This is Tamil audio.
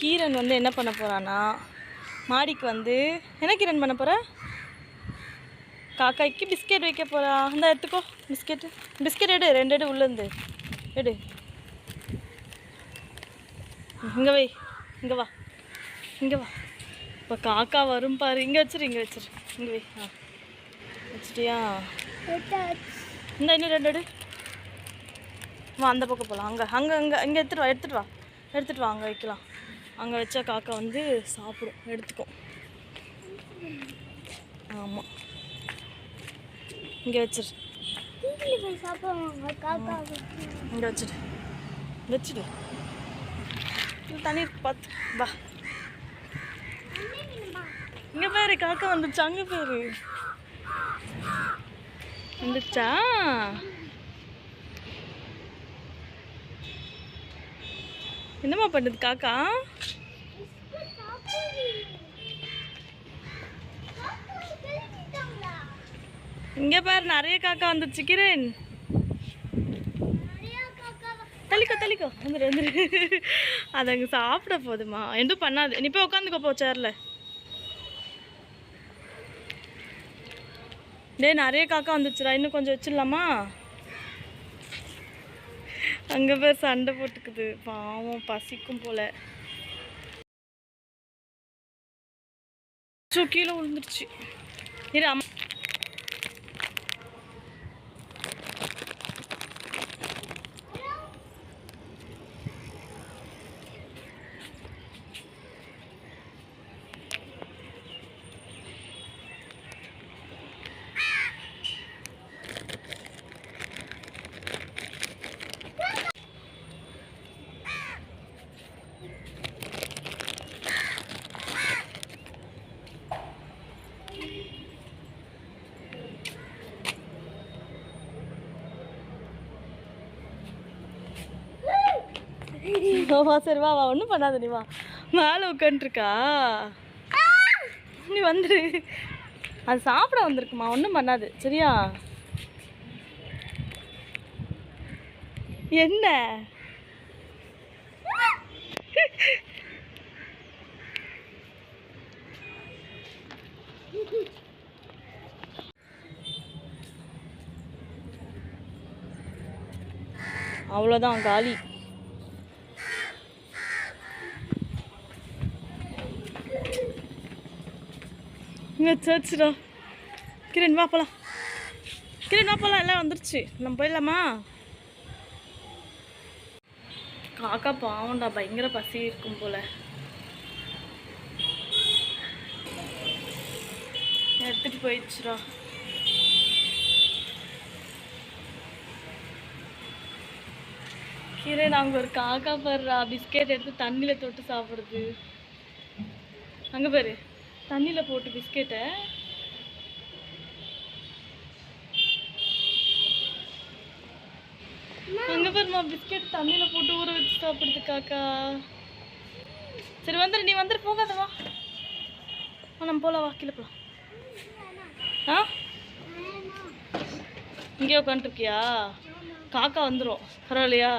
கீரன் வந்து என்ன பண்ண போகிறான்னா மாடிக்கு வந்து என்ன கீரன் பண்ண போகிற காக்காய்க்கு பிஸ்கெட் வைக்க போகிறா அந்த எடுத்துக்கோ பிஸ்கெட்டு. பிஸ்கெட் எடு ரெண்டு எடு உள்ளேருந்து எடு. இங்கே வை இங்கே வா இங்கே வா. இப்போ காக்கா வரும் பாரு. இங்கே வச்சிரு இங்கே வச்சிரு. இங்கே வை. ஆ. வச்சிட்டியா? இந்த இன்னும் ரெண்டு எடு. வா அந்த பக்கம் போகலாம் அங்கே அங்கே அங்கே இங்கே எடுத்துகிட்டு வா எடுத்துகிட்டு வா. எடுத்துகிட்டு வா அங்கே வைக்கலாம். அங்கே வச்சா காக்கா வந்து சாப்பிடும் எடுத்துக்கும். ஆமாம் இங்கே வச்சிரு. இங்கே வச்சிடு வச்சிடு தண்ணீர் தண்ணி பார்த்து வா. இங்கே பேரு காக்கா வந்துச்சா அங்கே பேரு. வந்துச்சா என்னம்மா பண்ணுது காக்கா? இங்கே பாரு நிறைய காக்கா வந்துச்சு கிரண். தள்ளிக்கோ தள்ளிக்கோ. வந்துரு வந்துரு. அது அங்கே சாப்பிட போதுமா? எதுவும் பண்ணாது. நீ போய் உட்காந்துக்கோ போ சேரில் டேய் நிறைய காக்கா வந்துச்சுடா இன்னும் கொஞ்சம் வச்சிடலாமா? அங்கே பேர் சண்டை போட்டுக்குது. பாவம் பசிக்கும் போல. அச்சோ, கீழே விழுந்துருச்சு. இரு அம்மா. வா சரி வா வா ஒன்றும் பண்ணாத நீ வா. மேலே உட்காந்துருக்கா நீ வந்துரு. அது சாப்பிட வந்திருக்குமா? ஒன்றும் பண்ணாது. சரியா? என்ன? அவ்வளோதான் காலி. இங்கே சர்ச்சுடா கிரண் வா போகலாம் கிரண் வா எல்லாம் வந்துருச்சு. நம்ம போயிடலாமா? காக்கா பாவம்டா பயங்கர பசி இருக்கும் போல. எடுத்துட்டு போயிடுச்சுடா. கிரண் அங்கே ஒரு காக்கா பாடுறா பிஸ்கெட் எடுத்து தண்ணியில் தொட்டு சாப்பிடுது அங்கே பாரு. தண்ணியில் போட்டு பிஸ்கெட்டை அங்கே பாருமா பிஸ்கெட் தண்ணியில் போட்டு ஊற வச்சு சாப்பிடுது காக்கா. சரி வந்துடு நீ வந்துட்டு போகாத வா. வா, நம்ம போகலாம் வா கீழே போகலாம் ஆ? இங்கே உட்காந்துருக்கியா காக்கா வந்துடும் பரவாயில்லையா?